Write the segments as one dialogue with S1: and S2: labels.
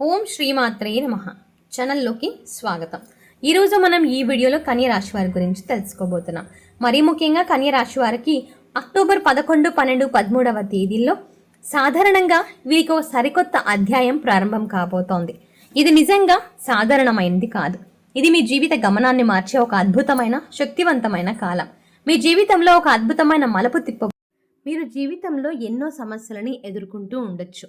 S1: ఓం శ్రీమాత్రే నమ. ఛానల్లోకి స్వాగతం. ఈరోజు మనం ఈ వీడియోలో కన్యరాశి వారి గురించి తెలుసుకోబోతున్నాం. మరీ ముఖ్యంగా కన్యరాశి వారికి అక్టోబర్ పదకొండు పన్నెండు పదమూడవ తేదీల్లో సాధారణంగా వీరికి ఒక సరికొత్త అధ్యాయం ప్రారంభం కాబోతోంది. ఇది నిజంగా సాధారణమైనది కాదు. ఇది మీ జీవిత గమనాన్ని మార్చే ఒక అద్భుతమైన శక్తివంతమైన కాలం. మీ జీవితంలో ఒక అద్భుతమైన మలుపు తిప్ప మీరు జీవితంలో ఎన్నో సమస్యలని ఎదుర్కొంటూ ఉండొచ్చు.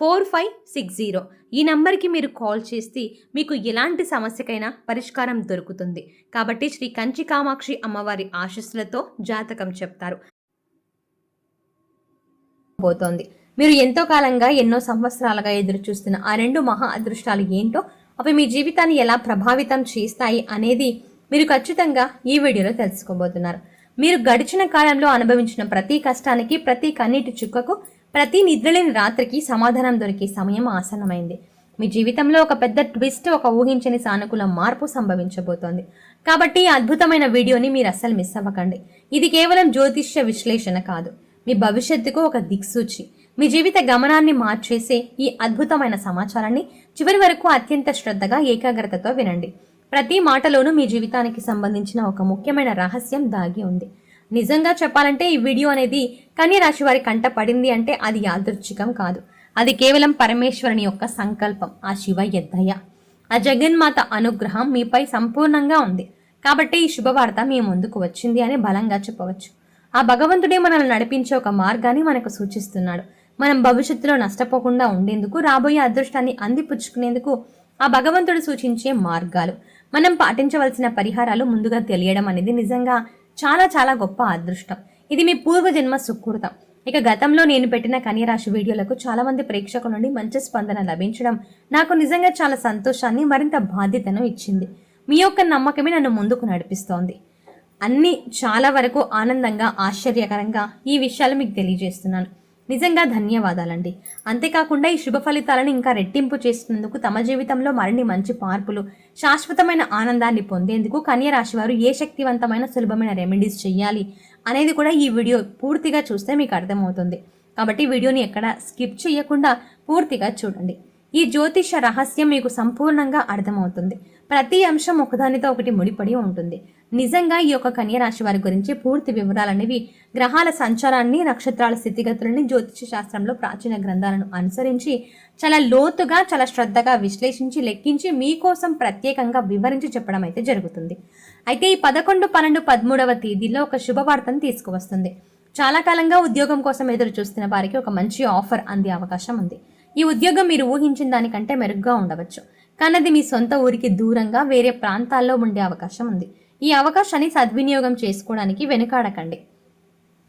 S1: four five six zero. ఈ నంబర్కి మీరు కాల్ చేస్తే మీకు ఎలాంటి సమస్యకైనా పరిష్కారం దొరుకుతుంది. కాబట్టి శ్రీ కంచి కామాక్షి అమ్మవారి ఆశస్సులతో జాతకం చెప్తారు. పోతోంది. మీరు ఎంతో కాలంగా ఎన్నో సంవత్సరాలుగా ఎదురు చూస్తున్న ఆ రెండు మహా అదృష్టాలు ఏంటో అవి మీ జీవితాన్ని ఎలా ప్రభావితం చేస్తాయి అనేది మీరు ఖచ్చితంగా ఈ వీడియోలో తెలుసుకోబోతున్నారు. మీరు గడిచిన కాలంలో అనుభవించిన ప్రతి కష్టానికి ప్రతి కన్నీటి చుక్కకు ప్రతి నిద్రలేని రాత్రికి సమాధానం దొరికే సమయం ఆసన్నమైంది. మీ జీవితంలో ఒక పెద్ద ట్విస్ట్ ఒక ఊహించని సానుకూల మార్పు సంభవించబోతోంది. కాబట్టి ఈ అద్భుతమైన వీడియోని మీరు అస్సలు మిస్ అవ్వకండి. ఇది కేవలం జ్యోతిష్య విశ్లేషణ కాదు. మీ భవిష్యత్తుకు ఒక దిక్సూచి. మీ జీవిత గమనాన్ని మార్చేసే ఈ అద్భుతమైన సమాచారాన్ని చివరి వరకు అత్యంత శ్రద్ధగా ఏకాగ్రతతో వినండి. ప్రతి మాటలోనూ మీ జీవితానికి సంబంధించిన ఒక ముఖ్యమైన రహస్యం దాగి ఉంది. నిజంగా చెప్పాలంటే ఈ వీడియో అనేది కన్యరాశి వారి కంట పడింది అంటే అది యాదృచ్ఛికం కాదు. అది కేవలం పరమేశ్వరుని యొక్క సంకల్పం ఆ శివ ఎద్దయ్య. ఆ జగన్మాత అనుగ్రహం మీపై సంపూర్ణంగా ఉంది. కాబట్టి ఈ శుభవార్త మీ ముందుకు వచ్చింది అని బలంగా చెప్పవచ్చు. ఆ భగవంతుడే మనల్ని నడిపించే ఒక మార్గాన్ని మనకు సూచిస్తున్నాడు. మనం భవిష్యత్తులో నష్టపోకుండా ఉండేందుకు రాబోయే అదృష్టాన్ని అందిపుచ్చుకునేందుకు ఆ భగవంతుడు సూచించే మార్గాలు. మనం పాటించవలసిన పరిహారాలు ముందుగా తెలియడం అనేది నిజంగా చాలా చాలా గొప్ప అదృష్టం. ఇది మీ పూర్వజన్మ సుకృతం. ఇక గతంలో నేను పెట్టిన కన్యరాశి వీడియోలకు చాలామంది ప్రేక్షకుల నుండి మంచి స్పందన లభించడం నాకు నిజంగా చాలా సంతోషాన్ని మరింత బాధ్యతను ఇచ్చింది. మీ యొక్క నమ్మకమే నన్ను ముందుకు నడిపిస్తోంది. అన్నీ చాలా వరకు ఆనందంగా ఆశ్చర్యకరంగా ఈ విషయాలు మీకు తెలియజేస్తున్నాను. నిజంగా ధన్యవాదాలండి. అంతేకాకుండా ఈ శుభ ఫలితాలను ఇంకా రెట్టింపు చేస్తున్నందుకు తమ జీవితంలో మరిన్ని మంచి మార్పులు శాశ్వతమైన ఆనందాన్ని పొందేందుకు కన్య రాశి వారు ఏ శక్తివంతమైన సులభమైన రెమెడీస్ చేయాలి అనేది కూడా ఈ వీడియో పూర్తిగా చూస్తే మీకు అర్థమవుతుంది. కాబట్టి వీడియోని ఎక్కడ స్కిప్ చేయకుండా పూర్తిగా చూడండి. ఈ జ్యోతిష రహస్యం మీకు సంపూర్ణంగా అర్థమవుతుంది. ప్రతి అంశం ఒకదానితో ఒకటి ముడిపడి ఉంటుంది. నిజంగా ఈ యొక్క కన్యరాశి వారి గురించి పూర్తి వివరాలనేవి గ్రహాల సంచారాన్ని నక్షత్రాల స్థితిగతులని జ్యోతిష శాస్త్రంలో ప్రాచీన గ్రంథాలను అనుసరించి చాలా లోతుగా చాలా శ్రద్ధగా విశ్లేషించి లెక్కించి మీకోసం ప్రత్యేకంగా వివరించి చెప్పడం అయితే జరుగుతుంది. అయితే ఈ పదకొండు పన్నెండు పదమూడవ తేదీలో ఒక శుభవార్తను తీసుకువస్తుంది. చాలా కాలంగా ఉద్యోగం కోసం ఎదురు చూస్తున్న వారికి ఒక మంచి ఆఫర్ అందే అవకాశం ఉంది. ఈ ఉద్యోగం మీరు ఊహించిన దానికంటే మెరుగ్గా ఉండవచ్చు. కానీ అది మీ సొంత ఊరికి దూరంగా వేరే ప్రాంతాల్లో ఉండే అవకాశం ఉంది. ఈ అవకాశాన్ని సద్వినియోగం చేసుకోవడానికి వెనుకాడకండి.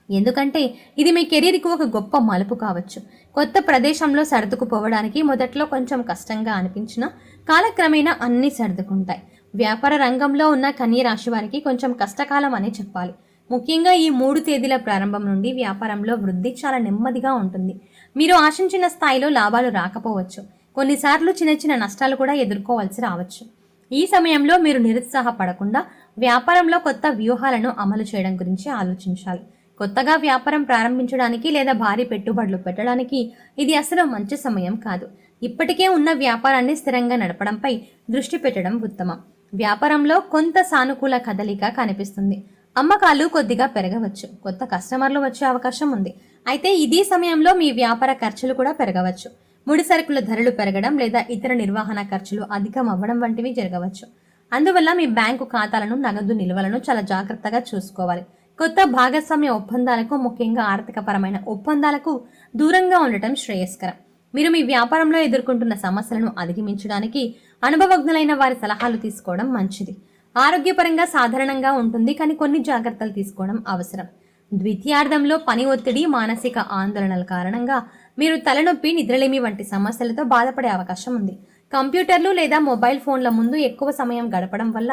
S1: ఎందుకంటే ఇది మీ కెరీర్కి ఒక గొప్ప మలుపు కావచ్చు. కొత్త ప్రదేశంలో సర్దుకుపోవడానికి మొదట్లో కొంచెం కష్టంగా అనిపించినా కాలక్రమేణా అన్నీ సర్దుకుంటాయి. వ్యాపార రంగంలో ఉన్న కన్య రాశి వారికి కొంచెం కష్టకాలం అని చెప్పాలి. ముఖ్యంగా ఈ మూడు తేదీల ప్రారంభం నుండి వ్యాపారంలో వృద్ధి చాలా నెమ్మదిగా ఉంటుంది. మీరు ఆశించిన స్థాయిలో లాభాలు రాకపోవచ్చు. కొన్నిసార్లు చిన్న చిన్న నష్టాలు కూడా ఎదుర్కోవాల్సి రావచ్చు. ఈ సమయంలో మీరు నిరుత్సాహపడకుండా వ్యాపారంలో కొత్త వ్యూహాలను అమలు చేయడం గురించి ఆలోచించాలి. కొత్తగా వ్యాపారం ప్రారంభించడానికి లేదా భారీ పెట్టుబడులు పెట్టడానికి ఇది అసలు మంచి సమయం కాదు. ఇప్పటికే ఉన్న వ్యాపారాన్ని స్థిరంగా నడపడంపై దృష్టి పెట్టడం ఉత్తమం. వ్యాపారంలో కొంత సానుకూల కదలిక కనిపిస్తుంది. అమ్మకాలు కొద్దిగా పెరగవచ్చు. కొత్త కస్టమర్లు వచ్చే అవకాశం ఉంది. అయితే ఇదే సమయంలో మీ వ్యాపార ఖర్చులు కూడా పెరగవచ్చు. ముడి సరుకుల ధరలు పెరగడం లేదా ఇతర నిర్వహణ ఖర్చులు అధికం అవ్వడం వంటివి జరగవచ్చు. అందువల్ల మీ బ్యాంకు ఖాతాలను నగదు నిల్వలను చాలా జాగ్రత్తగా చూసుకోవాలి. కొత్త భాగస్వామ్య ఒప్పందాలకు ముఖ్యంగా ఆర్థికపరమైన ఒప్పందాలకు దూరంగా ఉండటం శ్రేయస్కరం. మీరు మీ వ్యాపారంలో ఎదుర్కొంటున్న సమస్యలను అధిగమించడానికి అనుభవజ్ఞులైన వారి సలహాలు తీసుకోవడం మంచిది. ఆరోగ్యపరంగా సాధారణంగా ఉంటుంది కానీ కొన్ని జాగ్రత్తలు తీసుకోవడం అవసరం. ద్వితీయార్థంలో పని ఒత్తిడి మానసిక ఆందోళనల కారణంగా మీరు తలనొప్పి నిద్రలేమి వంటి సమస్యలతో బాధపడే అవకాశం ఉంది. కంప్యూటర్లు లేదా మొబైల్ ఫోన్ల ముందు ఎక్కువ సమయం గడపడం వల్ల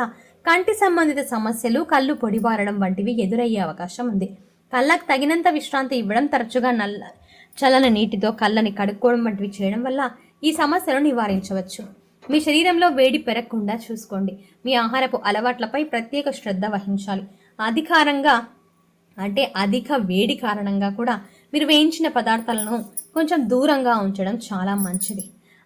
S1: కంటి సంబంధిత సమస్యలు కళ్ళు పొడిబారడం వంటివి ఎదురయ్యే అవకాశం ఉంది. కళ్ళకు తగినంత విశ్రాంతి ఇవ్వడం తరచుగా నల్ల చల్లని నీటితో కళ్ళని కడుక్కోవడం వంటివి చేయడం వల్ల ఈ సమస్యను నివారించవచ్చు. మీ శరీరంలో వేడి పెరగకుండా చూసుకోండి. మీ ఆహారపు అలవాట్లపై ప్రత్యేక శ్రద్ధ వహించాలి. అధికారంగా అంటే అధిక వేడి కారణంగా కూడా మీరు వేయించిన పదార్థాలను కొంచెం దూరంగా ఉంచడం చాలా మంచిది.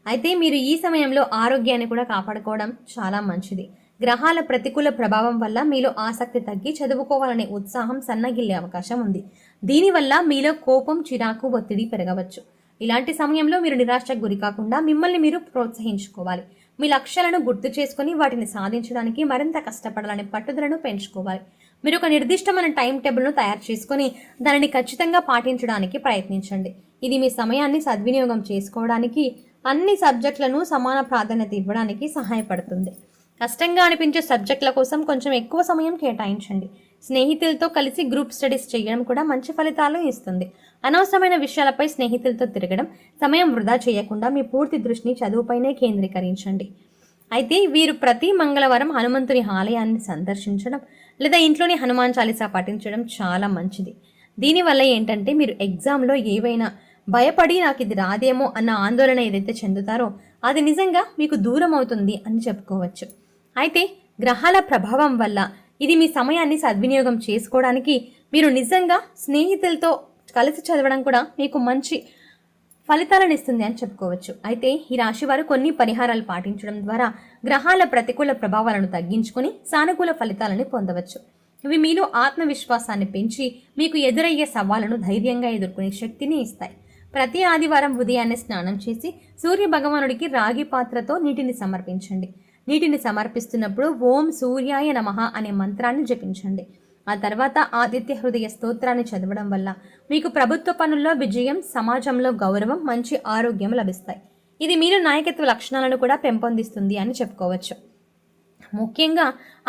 S1: అయితే మీరు ఈ సమయంలో ఆరోగ్యాన్ని కూడా కాపాడుకోవడం చాలా మంచిది. గ్రహాల ప్రతికూల ప్రభావం వల్ల మీలో ఆసక్తి తగ్గి చదువుకోవాలనే ఉత్సాహం సన్నగిల్లే అవకాశం ఉంది. దీనివల్ల మీలో కోపం చిరాకు ఒత్తిడి పెరగవచ్చు. ఇలాంటి సమయంలో మీరు నిరాశకు గురి కాకుండా మిమ్మల్ని మీరు ప్రోత్సహించుకోవాలి. మీ లక్ష్యాలను గుర్తు చేసుకుని వాటిని సాధించడానికి మరింత కష్టపడాలనే పట్టుదలను పెంచుకోవాలి. మీరు ఒక నిర్దిష్టమైన టైం టేబుల్ను తయారు చేసుకొని దానిని ఖచ్చితంగా పాటించడానికి ప్రయత్నించండి. ఇది మీ సమయాన్ని సద్వినియోగం చేసుకోవడానికి అన్ని సబ్జెక్టులను సమాన ప్రాధాన్యత ఇవ్వడానికి సహాయపడుతుంది. కష్టంగా అనిపించే సబ్జెక్టుల కోసం కొంచెం ఎక్కువ సమయం కేటాయించండి. స్నేహితులతో కలిసి గ్రూప్ స్టడీస్ చేయడం కూడా మంచి ఫలితాలు ఇస్తుంది. అనవసరమైన విషయాలపై స్నేహితులతో తిరగడం సమయం వృధా చేయకుండా మీ పూర్తి దృష్టిని చదువుపైనే కేంద్రీకరించండి. అయితే వీరు ప్రతి మంగళవారం హనుమంతుని ఆలయాన్ని సందర్శించడం లేదా ఇంట్లోని హనుమాన్ చాలీసా పాటించడం చాలా మంచిది. దీనివల్ల ఏంటంటే మీరు ఎగ్జామ్లో ఏవైనా భయపడి నాకు ఇది రాదేమో అన్న ఆందోళన ఏదైతే చెందుతారో అది నిజంగా మీకు దూరం అవుతుంది అని చెప్పుకోవచ్చు. అయితే గ్రహాల ప్రభావం వల్ల ఇది మీ సమయాన్ని సద్వినియోగం చేసుకోవడానికి మీరు నిజంగా స్నేహితులతో కలిసి చదవడం కూడా మీకు మంచి ఫలితాలను ఇస్తుంది అని చెప్పుకోవచ్చు. అయితే ఈ రాశి వారు కొన్ని పరిహారాలు పాటించడం ద్వారా గ్రహాల ప్రతికూల ప్రభావాలను తగ్గించుకొని సానుకూల ఫలితాలను పొందవచ్చు. ఇవి మీలో ఆత్మవిశ్వాసాన్ని పెంచి మీకు ఎదురయ్యే సవాళ్ళను ధైర్యంగా ఎదుర్కొనే శక్తిని ఇస్తాయి. ప్రతి ఆదివారం ఉదయాన్నే స్నానం చేసి సూర్య భగవానుడికి రాగి పాత్రతో నీటిని సమర్పించండి. నీటిని సమర్పిస్తున్నప్పుడు ఓం సూర్యాయ నమః అనే మంత్రాన్ని జపించండి. ఆ తర్వాత ఆదిత్య హృదయ స్తోత్రాన్ని చదవడం వల్ల మీకు ప్రభుత్వ పనుల్లో విజయం సమాజంలో గౌరవం మంచి ఆరోగ్యం లభిస్తాయి. ఇది మీరు నాయకత్వ లక్షణాలను కూడా పెంపొందిస్తుంది అని చెప్పుకోవచ్చు. ముఖ్యంగా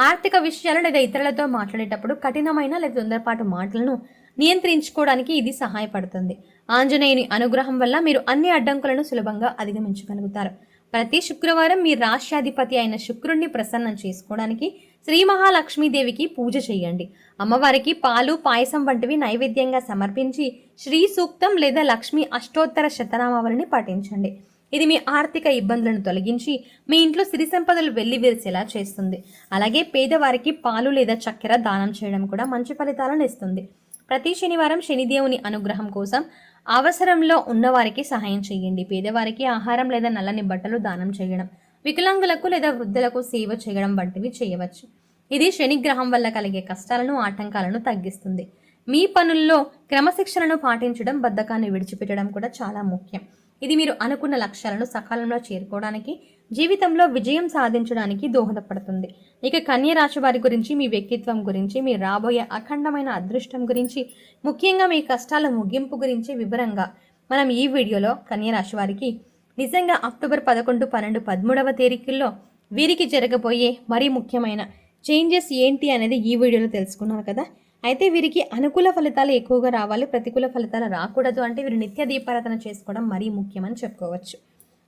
S1: ఆర్థిక విషయాలు లేదా ఇతరులతో మాట్లాడేటప్పుడు కఠినమైన లేదా తొందరపాటు మాటలను నియంత్రించుకోవడానికి ఇది సహాయపడుతుంది. ఆంజనేయుని అనుగ్రహం వల్ల మీరు అన్ని అడ్డంకులను సులభంగా అధిగమించగలుగుతారు. ప్రతి శుక్రవారం మీ రాష్ట్రాధిపతి అయిన శుక్రుణ్ణి ప్రసన్నం చేసుకోవడానికి శ్రీ మహాలక్ష్మీదేవికి పూజ చేయండి. అమ్మవారికి పాలు పాయసం వంటివి నైవేద్యంగా సమర్పించి శ్రీ సూక్తం లేదా లక్ష్మీ అష్టోత్తర శతనామావళిని పాటించండి. ఇది మీ ఆర్థిక ఇబ్బందులను తొలగించి మీ ఇంట్లో సిరి సంపదలు వెల్లివిరిసేలా చేస్తుంది. అలాగే పేదవారికి పాలు లేదా చక్కెర దానం చేయడం కూడా మంచి ఫలితాలను ఇస్తుంది. ప్రతి శనివారం శనిదేవుని అనుగ్రహం కోసం అవసరంలో ఉన్నవారికి సహాయం చేయండి. పేదవారికి ఆహారం లేదా నల్లని బట్టలు దానం చేయడం వికలాంగులకు లేదా వృద్ధులకు సేవ చేయడం వంటివి చేయవచ్చు. ఇది శనిగ్రహం వల్ల కలిగే కష్టాలను ఆటంకాలను తగ్గిస్తుంది. మీ పనుల్లో క్రమశిక్షణను పాటించడం బద్ధకాన్ని విడిచిపెట్టడం కూడా చాలా ముఖ్యం. ఇది మీరు అనుకున్న లక్ష్యాలను సకాలంలో చేరుకోవడానికి జీవితంలో విజయం సాధించడానికి దోహదపడుతుంది. ఇక కన్య రాశి వారి గురించి మీ వ్యక్తిత్వం గురించి మీ రాబోయే అఖండమైన అదృష్టం గురించి ముఖ్యంగా మీ కష్టాల ముగింపు గురించి వివరంగా మనం ఈ వీడియోలో కన్య రాశి వారికి నిజంగా అక్టోబర్ పదకొండు పన్నెండు పదమూడవ తేదీల్లో వీరికి జరగబోయే మరీ ముఖ్యమైన చేంజెస్ ఏంటి అనేది ఈ వీడియోలో తెలుసుకున్నారు కదా. అయితే వీరికి అనుకూల ఫలితాలు ఎక్కువగా రావాలి ప్రతికూల ఫలితాలు రాకూడదు అంటే వీరు నిత్య దీపారాధన చేసుకోవడం మరీ ముఖ్యమని చెప్పుకోవచ్చు.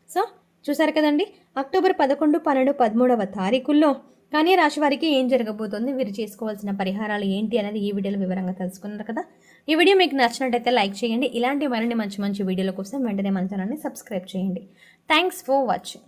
S1: సో చూసారు కదండి? అక్టోబర్ పదకొండు పన్నెండు పదమూడవ తారీఖుల్లో కన్యా రాశి వారికి ఏం జరగబోతోంది? వీరు చేసుకోవాల్సిన పరిహారాలు ఏంటి అనేది ఈ వీడియోలో వివరంగా తెలుసుకున్నారు కదా. ఈ వీడియో మీకు నచ్చినట్టయితే లైక్ చేయండి. ఇలాంటి మరిన్ని మంచి మంచి వీడియోల కోసం వెంటనే మన ఛానల్ని సబ్స్క్రైబ్ చేయండి. Thanks for watching